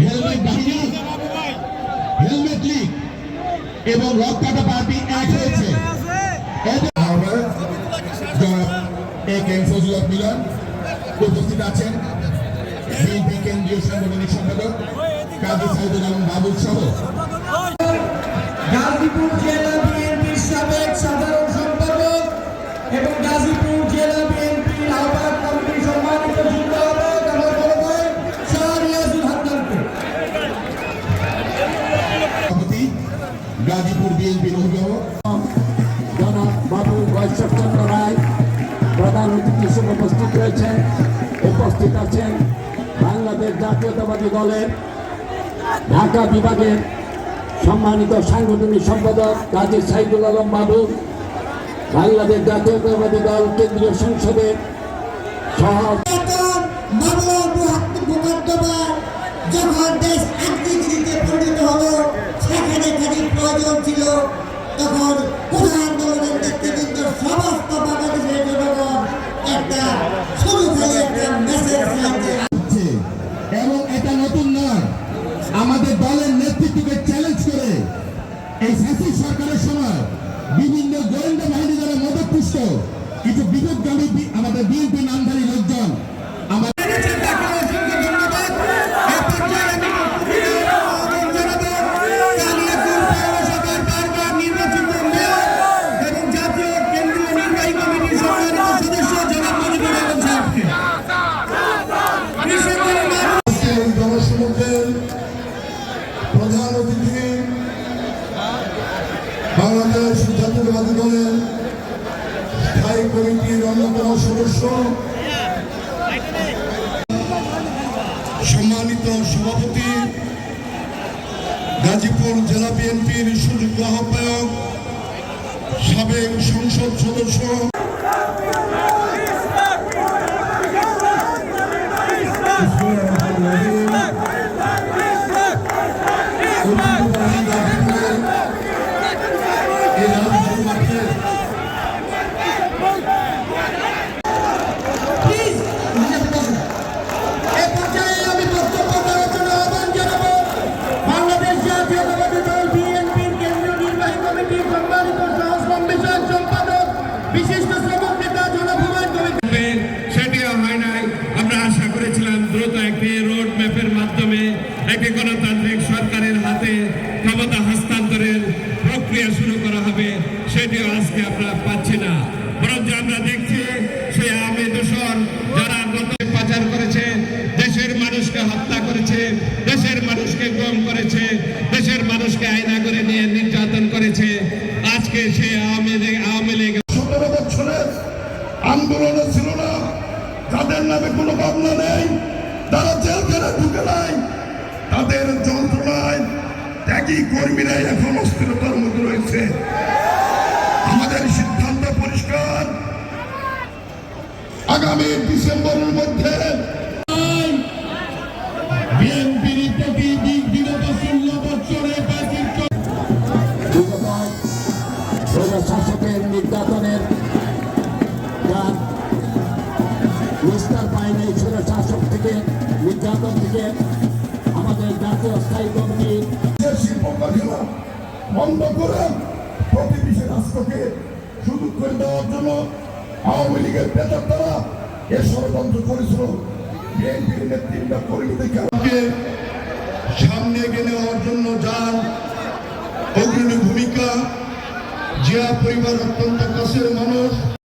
Helmet বাহিনী helmet League এবং রক্তাটা party এক হয়েছে। এ কে ফজল উপস্থিত আছেন। বিএনপি কেন্দ্রীয় সাংগঠনিক সম্পাদক কাজী সহ। বাবু বৈশ্বরচন্দ্র রায়, প্রধান অতিথি উপস্থিত রয়েছেন, উপস্থিত আছেন বাংলাদেশ জাতীয়তাবাদী দলের ঢাকা বিভাগের সম্মানিত সাংগঠনিক সম্পাদক কাজী সাইদুল আলম বাবু, বাংলাদেশ জাতীয়তাবাদী দল কেন্দ্রীয় সংসদের সহ যখন দেশ প্রয়োজন ছিল, তখন প্রধান আন্দোলনের নেতৃবৃন্দ সমস্ত বাংলাদেশের জনগণ একটা শুরু থেকে একটা মেসেজ দিয়েছে এবং এটা নতুন নয়, আমাদের দলের নেতৃত্বকে চ্যালেঞ্জ করে এই ফ্যাসিস্ট সরকারের সময় বিভিন্ন গোয়েন্দা বাহিনী দ্বারা মদতপুষ্ট কিছু বিপদগামী বি- আমাদের বিএনপি নামধারী বাংলাদেশ জাতীয়তাবাদী দলের স্থায়ী কমিটির অন্যতম সদস্য। সম্মানিত সভাপতি, গাজীপুর জেলা বিএনপির সুযোগ্য আহ্বায়ক, সাবেক সংসদ সদস্য গণতান্ত্রিক সরকারের হাতে ক্ষমতা হস্তান্তরের প্রক্রিয়া শুরু করা হবে, সেটিও আজকে আমরা পাচ্ছি না। বরঞ্চ আমরা দেখছি সেই আওয়ামী দূষণ যারা গত পাচার করেছে, দেশের মানুষকে হত্যা করেছে, দেশের মানুষকে গম করেছে, দেশের মানুষকে আয়না করে নিয়ে নির্যাতন করেছে। আজকে সেই আওয়ামী লীগ আওয়ামী লীগ সতেরো বছরের আন্দোলনে ছিল না। তাদের নামে কোনো মামলা নেই, তারা জেলখানে ঢুকে নাই। তাদের যন্ত্রণায় ত্যাগী কর্মীরাই এখন অস্থিরতার মধ্যে রয়েছে। আমাদের সিদ্ধান্ত পরিষ্কার। আগামী ডিসেম্বরের মধ্যে শাসকের বন্ধ করে প্রতিবেশী রাষ্ট্রকে সুযোগ করে দেওয়ার জন্য আওয়ামী লীগের বেতার তারা এ ষড়যন্ত্র করেছিল। বিএনপির নেতৃত্ব কর্মীদেরকে সামনে এগিয়ে নেওয়ার জন্য যার অগ্রণী ভূমিকা, জিয়া পরিবার অত্যন্ত কাছের মানুষ।